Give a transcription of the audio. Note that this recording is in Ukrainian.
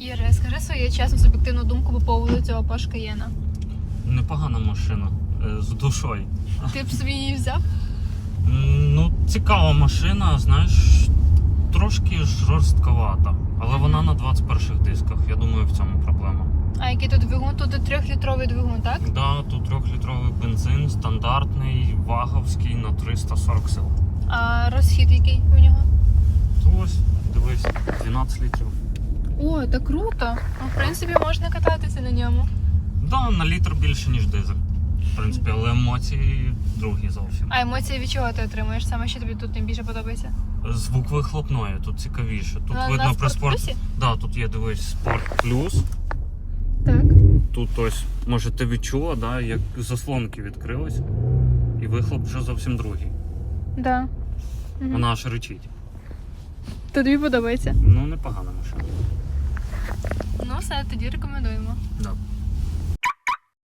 Іра, скажи свою чесну суб'єктивну думку по поводу цього Porsche Cayenne. Непогана машина е, з душою. Ти б собі її взяв? Ну, цікава машина, знаєш, трошки жорстковата. Але вона на 21 дисках. Я думаю, в цьому проблема. А який тут двигун? Тут трьохлітровий двигун, так? Да, тут трьохлітровий бензин, стандартний, ваговський на 340 сил. А розхід який у нього? То ось, дивись, 12 літрів. О, так круто. Ну, в принципі, можна кататися на ньому. Да, на літр більше, ніж дизель. В принципі, але емоції другі зовсім. А емоції від чого ти отримуєш? Саме що тобі тут найбільше подобається? Звук вихлопної, тут цікавіше. Тут На- видно на при спорт. «Спорт Да, тут є дивись спорт плюс. Так. Тут ось, може, ти відчула, да, як заслонки відкрились, і вихлоп вже зовсім другий. Да. Вона аж речить. То тобі подобається. Ну, непогана машина. Все, тоді рекомендуємо. Да.